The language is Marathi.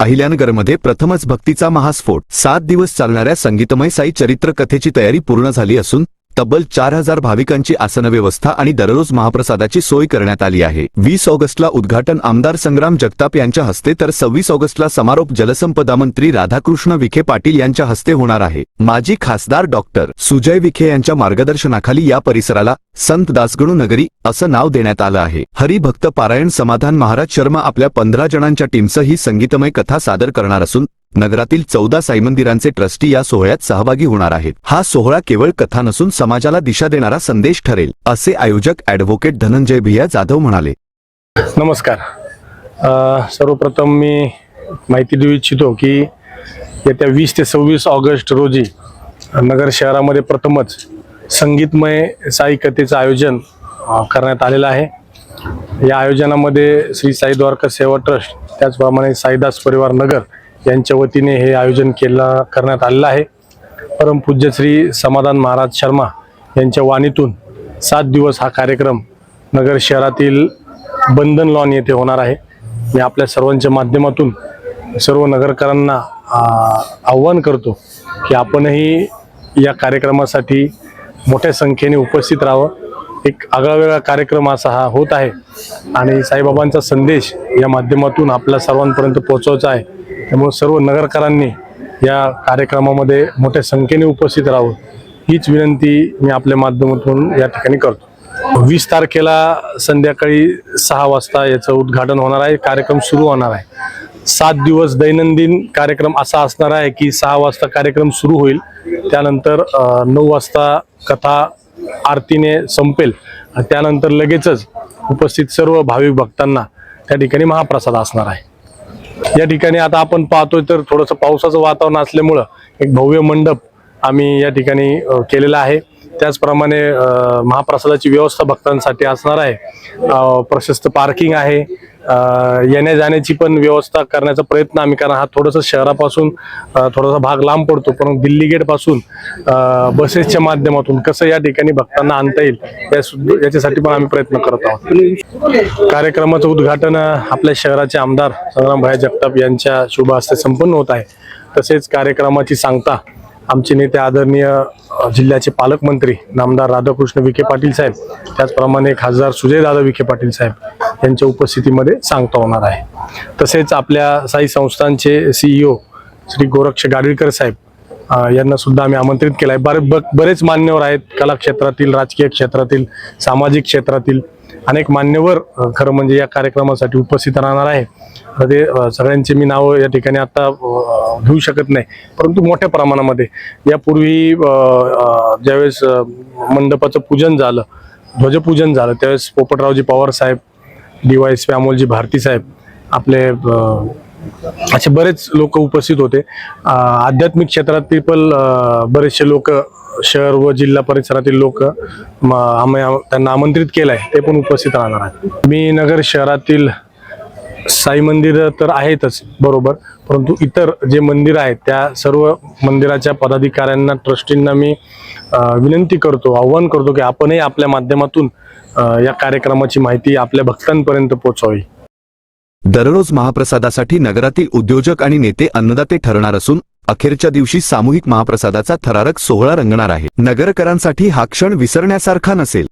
अहिल्यानगरमध्ये प्रथमच भक्तीचा महास्फोट. सात दिवस चालणाऱ्या संगीतमय साई चरित्र कथेची तयारी पूर्ण झाली असून तब्बल चार हजार भाविकांची आसन व्यवस्था आणि दररोज महाप्रसादाची सोय करण्यात आली आहे. वीस ऑगस्टला उद्घाटन आमदार संग्राम जगताप यांच्या हस्ते तर सव्वीस ऑगस्टला समारोप जलसंपदा मंत्री राधाकृष्ण विखे पाटील यांच्या हस्ते होणार आहे. माजी खासदार डॉक्टर सुजय विखे यांच्या मार्गदर्शनाखाली या परिसराला संत दासगणू नगरी असं नाव देण्यात आलं आहे. हरिभक्त पारायण समाधान महाराज शर्मा आपल्या पंधरा जणांच्या टीमसह ही संगीतमय कथा सादर करणार असून नगरातील चौदा साई मंदिरांचे ट्रस्टी या सोहळ्यात सहभागी होणार आहेत. हा सोहळा केवळ कथा नसून समाजाला दिशा देणारा संदेश ठरेल असे आयोजक ॲडव्होकेट धनंजय भिया जाधव म्हणाले. नमस्कार. सर्वप्रथम मी माहिती देऊ इच्छितो की येत्या वीस ते सव्वीस ऑगस्ट रोजी नगर शहरामध्ये प्रथमच संगीतमय साई कथेचं आयोजन करण्यात आलेलं आहे. या आयोजनामध्ये श्री साई द्वारका सेवा ट्रस्ट त्याचप्रमाणे साईदास परिवार नगर यांच्या वतीने हे आयोजन केलं करण्यात आलेलं आहे. परमपूज्य श्री समाधान महाराज शर्मा यांच्या वाणीतून सात दिवस हा कार्यक्रम नगर शहरातील बंधन लॉन येथे होणार आहे. मी आपल्या सर्वांच्या माध्यमातून सर्व नगरकरांना आवाहन आव्हान करतो की आपणही या कार्यक्रमासाठी मोठ्या संख्येने उपस्थित राहावं. एक आगळावेगळा कार्यक्रम असा हा होत आहे आणि साईबाबांचा संदेश या माध्यमातून आपल्या सर्वांपर्यंत पोहोचवायचा आहे. त्यामुळे सर्व नगरकरांनी या कार्यक्रमामध्ये मोठ्या संख्येने उपस्थित राहावं हीच विनंती मी आपल्या माध्यमातून या ठिकाणी करतो. वीस तारखेला संध्याकाळी सहा वाजता याचं उद्घाटन होणार आहे कार्यक्रम सुरू होणार आहे. सात दिवस दैनंदिन कार्यक्रम असा असणार आहे की सहा वाजता कार्यक्रम सुरू होईल त्यानंतर नऊ वाजता कथा आरतीने संपेल त्यानंतर लगेचच उपस्थित सर्व भाविक भक्तांना त्या ठिकाणी महाप्रसाद असणार आहे. या ठिकाणी आता आपण पाहतोय तर थोडंसं पावसाचं वातावरण असल्यामुळं एक भव्य मंडप आम्ही या ठिकाणी केलेला आहे. त्याचप्रमाणे महाप्रसादाची व्यवस्था भक्तांसाठी असणार आहे. प्रशस्त पार्किंग आहे. येण्या जाण्याची पण व्यवस्था करण्याचा प्रयत्न आम्ही कारण हा थोडंसं शहरापासून थोडासा भाग लांब पडतो पण दिल्ली गेटपासून बसेसच्या माध्यमातून कसं या ठिकाणी भक्तांना आणता येईल या याच्यासाठी पण आम्ही प्रयत्न करत आहोत. कार्यक्रमाचं उद्घाटन आपल्या शहराचे आमदार संग्रामभाई जगताप यांच्या शुभ हस्ते संपन्न होत आहे. तसेच कार्यक्रमाची सांगता आमचे नेते आदरणीय जिल्ह्याचे पालकमंत्री नामदार राधाकृष्ण विखे पाटील साहेब त्याचप्रमाणे खासदार सुजयदादा विखे पाटील साहेब यांच्या उपस्थितीमध्ये सांगता होणार आहे. तसेच आपल्या साई संस्थांचे सीईओ श्री गोरक्ष गाडवीकर साहेब यांना सुद्धा आम्ही आमंत्रित केलं आहे बरे ब- बरेच मान्यवर आहेत कला क्षेत्रातील राजकीय क्षेत्रातील सामाजिक क्षेत्रातील. अनेक मान्यवर खरं म्हणजे या कार्यक्रमासाठी उपस्थित राहणार आहे. ते सगळ्यांची सगळ्यांचे मी नावं या ठिकाणी आता घेऊ शकत नाही. परंतु मोठ्या प्रमाणामध्ये. यापूर्वी ज्यावेळेस मंडपाचं पूजन झालं ध्वजपूजन झालं त्यावेळेस पोपटरावजी पवार साहेब D Y S P Amolji Bharati साहेब आपले असे बरेच लोक उपस्थित होते. आध्यात्मिक क्षेत्रातील पण बरेचसे लोक शहर व जिल्हा परिसरातील लोक आम्ही त्यांना आमंत्रित केलं आहे ते पण उपस्थित राहणार आहेत. मी नगर शहरातील साई मंदिर तर आहेतच बरोबर परंतु इतर जे मंदिर आहेत त्या सर्व मंदिराच्या पदाधिकाऱ्यांना ट्रस्टींना मी विनंती करतो आव्हान करतो की आपणही आपल्या माध्यमातून या कार्यक्रमाची माहिती आपल्या भक्तांपर्यंत पोहोचवावी दररोज महाप्रसादासाठी नगरातील उद्योजक आणि नेते अन्नदाते ठरणार असून अखेरच्या दिवशी सामूहिक महाप्रसादाचा थरारक सोहळा रंगणार आहे. नगरकरांसाठी हा क्षण विसरण्यासारखा नसेल.